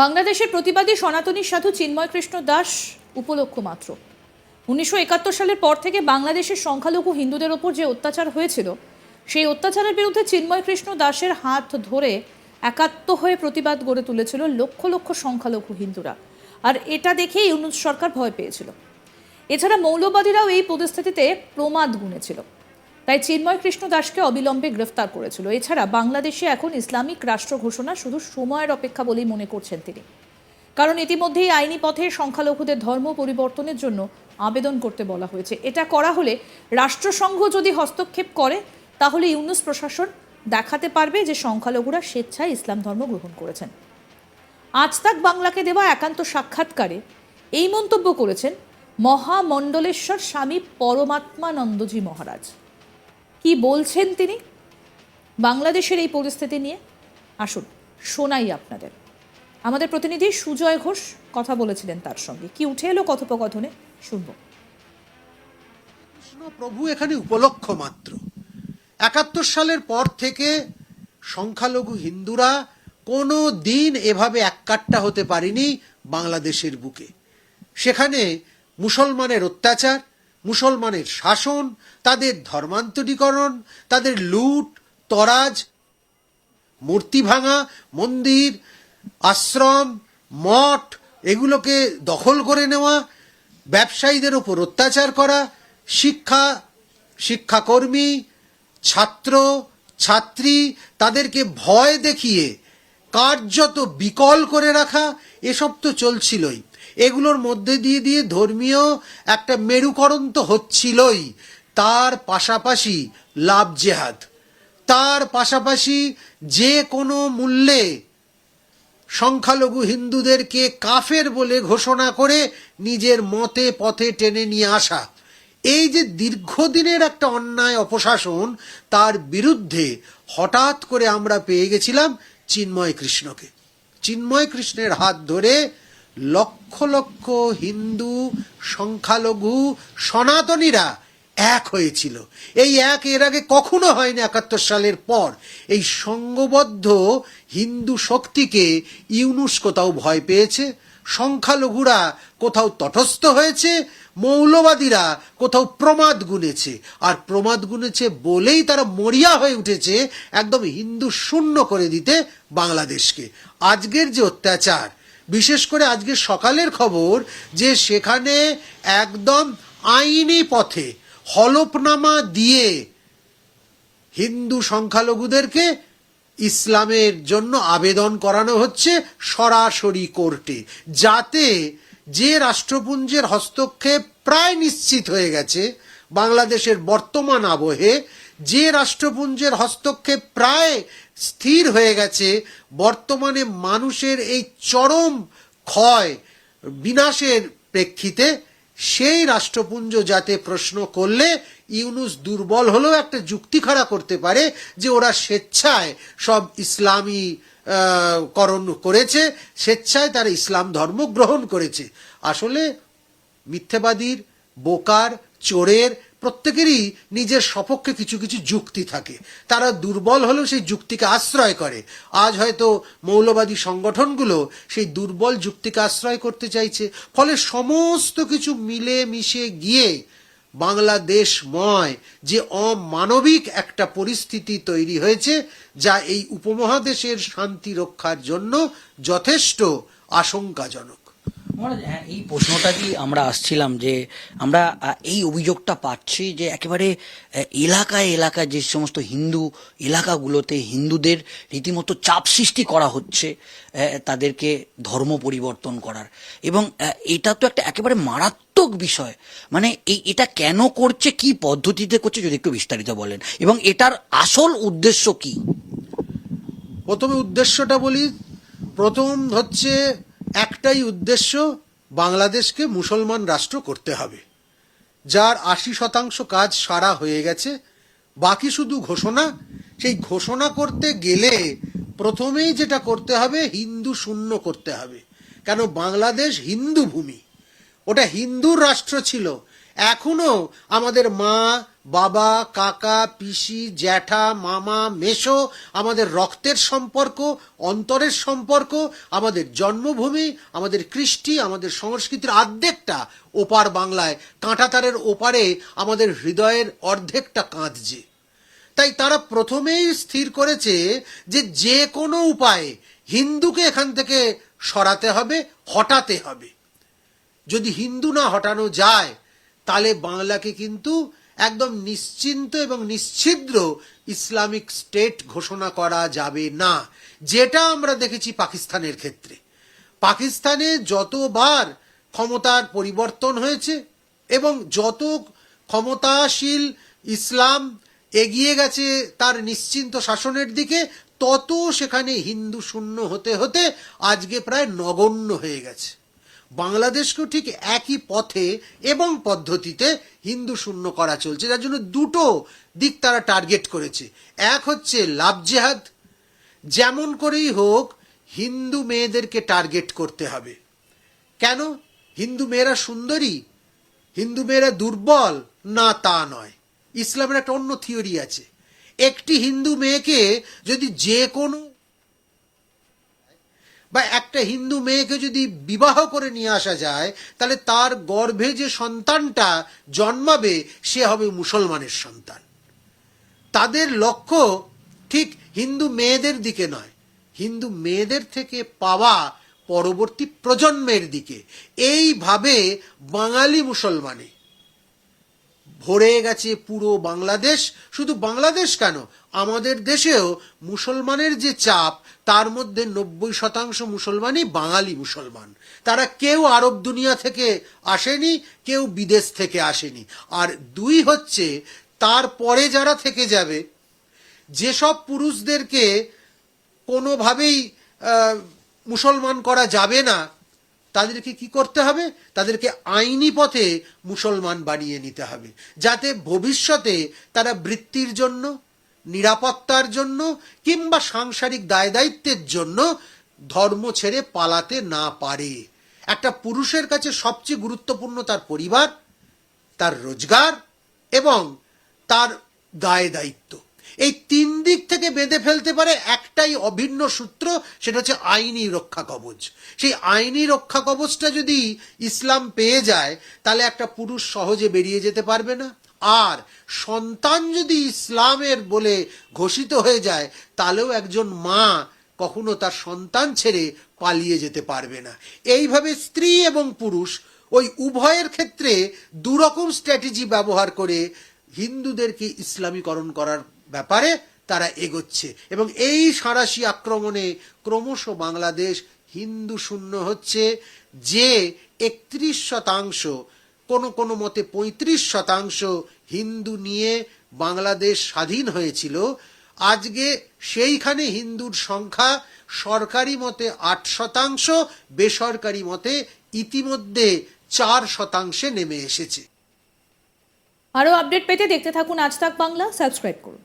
বাংলাদেশের প্রতিবাদী সনাতনী সাধু চিন্ময় কৃষ্ণ দাস উপলক্ষ মাত্র। উনিশশো একাত্তর সালের পর থেকে বাংলাদেশের সংখ্যালঘু হিন্দুদের ওপর যে অত্যাচার হয়েছিল, সেই অত্যাচারের বিরুদ্ধে চিন্ময় কৃষ্ণ দাসের হাত ধরে একাত্ম হয়ে প্রতিবাদ গড়ে তুলেছিল লক্ষ লক্ষ সংখ্যালঘু হিন্দুরা। আর এটা দেখেই ইউনুস সরকার ভয় পেয়েছিল। এছাড়া মৌলবাদীরাও এই পরিস্থিতিতে প্রমাদ গুনেছিল। তাই চিন্ময় কৃষ্ণ দাসকে অবিলম্বে গ্রেফতার করেছিল। এছাড়া বাংলাদেশে এখন ইসলামিক রাষ্ট্র ঘোষণা শুধু সময়ের অপেক্ষা বলেই মনে করছেন তিনি। কারণ ইতিমধ্যেই আইনি পথে সংখ্যালঘুদের ধর্ম পরিবর্তনের জন্য আবেদন করতে বলা হয়েছে। এটা করা হলে রাষ্ট্রসংঘ যদি হস্তক্ষেপ করে, তাহলে ইউনুস প্রশাসন দেখাতে পারবে যে সংখ্যালঘুরা স্বেচ্ছায় ইসলাম ধর্ম গ্রহণ করেছেন। আজ তাক বাংলাকে দেওয়া একান্ত সাক্ষাৎকারে এই মন্তব্য করেছেন, মহামণ্ডলেশ্বর স্বামী পরমাত্মানন্দজি মহারাজ। কি বলছেন তিনি? বাংলাদেশের এই পরিস্থিতি নিয়ে আসুন, শোনাই আপনাদের। আমাদের প্রতিনিধি সুজয় ঘোষ কথা বলেছিলেন তার সঙ্গে। কি উঠে এলো কথোপকথনে? শুনব। প্রভু এখানে উপলক্ষ মাত্র। একাত্তর সালের পর থেকে সংখ্যালঘু হিন্দুরা কোনো দিন এভাবে এককাট্টা হতে পারেনি বাংলাদেশের বুকে। সেখানে মুসলমানের অত্যাচার মুসলমানের শাসন, তাদের ধর্মান্তরীকরণ, তাদের লুট, তরাজ, মূর্তি ভাঙা, মন্দির, আশ্রম, মঠ, এগুলোকে দখল করে নেওয়া, ব্যবসায়ীদের উপর অত্যাচার করা, শিক্ষা, শিক্ষাকর্মী, ছাত্র, ছাত্রী, তাদেরকে ভয় দেখিয়ে কার্যত বিকল করে রাখা, এসব তো চলছিলই। এগুলোর মধ্যে দিয়ে দিয়ে ধর্মীয় একটা মেরুকরণ তো হচ্ছিলই। তার পাশাপাশি লাভ জেহাদ। তার পাশাপাশি যে কোনো মূল্যে সংখ্যালঘু হিন্দুদেরকে কাফের বলে ঘোষণা করে নিজের মতে পথে টেনে নিয়ে আসা। এই যে দীর্ঘদিনের একটা অন্যায় অপশাসন, তার বিরুদ্ধে হঠাৎ করে আমরা পেয়ে গেছিলাম চিন্ময় কৃষ্ণকে। চিন্ময় কৃষ্ণের হাত ধরে লক্ষ লক্ষ হিন্দু, সংখ্যালঘু, সনাতনীরা এক হয়েছিল। এই এক এর আগে কখনো হয়নি একাত্তর সালের পর। এই সঙ্গবদ্ধ হিন্দু শক্তিকে ইউনুস কোথাও ভয় পেয়েছে, সংখ্যালঘুরা কোথাও তটস্থ হয়েছে, মৌলবাদীরা কোথাও প্রমাদ গুনেছে। আর প্রমাদ গুনেছে বলেই তারা মরিয়া হয়ে উঠেছে একদম হিন্দু শূন্য করে দিতে বাংলাদেশকে। আজকের যে অত্যাচার বিশেষ করে আজকে সকালের খবর যে সেখানে একদম আইনি পথে হলফনামা দিয়ে হিন্দু সংখ্যালঘুদেরকে ইসলামের জন্য আবেদন করানো হচ্ছে সরাসরি কোর্টে, যাতে যে রাষ্ট্রপুঞ্জের হস্তক্ষেপ প্রায় নিশ্চিত হয়ে গেছে, বাংলাদেশের বর্তমান আবহে যে রাষ্ট্রপুঞ্জের হস্তক্ষেপ প্রায় স্থির হয়ে গেছে, বর্তমানে মানুষের এই চরম ক্ষয়, বিনাশের প্রেক্ষিতে সেই রাষ্ট্রপুঞ্জ যাতে প্রশ্ন করলে ইউনুস দুর্বল হলেও একটা যুক্তি খাড়া করতে পারে যে ওরা স্বেচ্ছায় সব ইসলামী করণ করেছে, স্বেচ্ছায় তারা ইসলাম ধর্ম গ্রহণ করেছে। আসলে মিথ্যেবাদীর, বোকার, চোরের প্রত্যেকেরই নিজের সপক্ষে কিছু কিছু যুক্তি থাকে। তারা দুর্বল হলেও সেই যুক্তিকে আশ্রয় করে। আজ হয়তো মৌলবাদী সংগঠনগুলো সেই দুর্বল যুক্তিকে আশ্রয় করতে চাইছে। ফলে সমস্ত কিছু মিলে মিশে গিয়ে বাংলাদেশময় যে অমানবিক একটা পরিস্থিতি তৈরি হয়েছে, যা এই উপমহাদেশের শান্তি রক্ষার জন্য যথেষ্ট আশঙ্কাজনক। হ্যাঁ এই প্রশ্নটা কি আমরা আসছিলাম যে আমরা এই অভিযোগটা পাচ্ছি যে একেবারে এলাকায় এলাকায় যে সমস্ত হিন্দু এলাকাগুলোতে হিন্দুদের রীতিমতো চাপ সৃষ্টি করা হচ্ছে তাদেরকে ধর্ম পরিবর্তন করার। এবং এটা তো একটা একেবারে মারাত্মক বিষয়। মানে এই, এটা কেন করছে, কি পদ্ধতিতে করছে, যদি একটু বিস্তারিত বলেন। এবং এটার আসল উদ্দেশ্য কি? প্রথমে উদ্দেশ্যটা বলি, প্রথম হচ্ছে একটাই উদ্দেশ্য বাংলাদেশকে মুসলমান রাষ্ট্র করতে হবে। যার আশি শতাংশ কাজ সারা হয়ে গেছে, বাকি শুধু ঘোষণা। সেই ঘোষণা করতে গেলে প্রথমেই যেটা করতে হবে, হিন্দু শূন্য করতে হবে। কেন? বাংলাদেশ হিন্দু ভূমি। ওটা হিন্দুর রাষ্ট্র ছিল। এখনও আমাদের মা বাবা, কাকা, পিসি, জ্যাঠা, মামা মেশো আমাদের রক্তের সম্পর্ক, অন্তরের সম্পর্ক, আমাদের জন্মভূমি, আমাদের কৃষ্টি, আমাদের সংস্কৃতির আর্ধেকটা ওপার বাংলায় কাঁটাতারের ওপারে আমাদের হৃদয়ের অর্ধেকটা কাঁদছে। তাই তারা প্রথমেই স্থির করেছে যে যে কোনো উপায়ে হিন্দুকে এখান থেকে সরাতে হবে, হটাতে হবে। যদি হিন্দু না হটানো যায়, তাহলে বাংলাকে কিন্তু একদম নিশ্চিন্ত এবং নিশ্ছিদ্র ইসলামিক স্টেট ঘোষণা করা যাবে না, যেটা আমরা দেখেছি পাকিস্তানের ক্ষেত্রে। পাকিস্তানে যতবার ক্ষমতার পরিবর্তন হয়েছে এবং যত ক্ষমতাশীল ইসলাম এগিয়ে গেছে তার নিশ্চিন্ত শাসনের দিকে, তত সেখানে হিন্দু শূন্য হতে হতে আজকে প্রায় নগণ্য হয়ে গেছে। বাংলাদেশকেও ঠিক একই পথে এবং পদ্ধতিতে হিন্দু শূন্য করা চলছে। যার জন্য দুটো দিক তারা টার্গেট করেছে। এক হচ্ছে লাভ জেহাদ। যেমন করেই হোক, হিন্দু মেয়েদেরকে টার্গেট করতে হবে। কেন? হিন্দু মেয়েরা সুন্দরী, হিন্দু মেয়েরা দুর্বল। না, তা নয়। ইসলামের একটা অন্য থিওরি আছে। একটি হিন্দু মেয়েকে যদি যে কোনো বা একটা হিন্দু মেয়েকে যদি বিবাহ করে নিয়ে আসা যায়, তাহলে তার গর্ভে যে সন্তানটা জন্মাবে, সে হবে মুসলমানের সন্তান। তাদের লক্ষ্য ঠিক হিন্দু মেয়েদের দিকে নয়। হিন্দু মেয়েদের থেকে পাওয়া পরবর্তী প্রজন্মের দিকে। এইভাবে বাঙালি মুসলমানে ভরে গেছে পুরো বাংলাদেশ। শুধু বাংলাদেশ কেন? আমাদের দেশেও মুসলমানের যে চাপ, তার মধ্যে নব্বই শতাংশ মুসলমানই বাঙালি মুসলমান। তারা কেউ আরব দুনিয়া থেকে আসেনি, কেউ বিদেশ থেকে আসেনি। আর দুই হচ্ছে, তারপরে যারা থেকে যাবে, যেসব পুরুষদেরকে কোনোভাবেই মুসলমান করা যাবে না তাদেরকে কি করতে হবে? তাদেরকে আইনি পথে মুসলমান বানিয়ে নিতে হবে। যাতে ভবিষ্যতে তারা বৃত্তির জন্য, নিরাপত্তার জন্য কিংবা সাংসারিক দায় দায়িত্বের জন্য ধর্ম ছেড়ে পালাতে না পারে। একটা পুরুষের কাছে সবচেয়ে গুরুত্বপূর্ণ তার পরিবার, তার রোজগার এবং তার দায় দায়িত্ব এই তিন দিক থেকে বেঁধে ফেলতে পারে একটাই অভিন্ন সূত্র, সেটা হচ্ছে আইনি রক্ষা কবচ। সেই আইনি রক্ষা কবচটা যদি ইসলাম পেয়ে যায়, তাহলে একটা পুরুষ সহজে বেরিয়ে যেতে পারবে না। আর সন্তান যদি ইসলামের বলে ঘোষিত হয়ে যায়, তাহলেও একজন মা কখনো তার সন্তান ছেড়ে পালিয়ে যেতে পারবে না। এইভাবে স্ত্রী এবং পুরুষ ওই উভয়ের ক্ষেত্রে দুরকম স্ট্র্যাটেজি ব্যবহার করে হিন্দুদেরকে ইসলামীকরণ করার ব্যাপারে তারা এগোচ্ছে। এবং এই সাঁড়াশি আক্রমণে ক্রমশ বাংলাদেশ হিন্দু শূন্য হচ্ছে, যে একত্রিশ শতাংশ, কোনো কোনো মতে পঁয়ত্রিশ শতাংশ হিন্দু নিয়ে বাংলাদেশ স্বাধীন হয়েছিল। আজকে সেইখানে হিন্দুর সংখ্যা সরকারি মতে আট শতাংশ, বেসরকারি মতে ইতিমধ্যে চার শতাংশে নেমে এসেছে। আরও আপডেট পেতে দেখতে থাকুন আজ তাক বাংলা, সাবস্ক্রাইব করুন।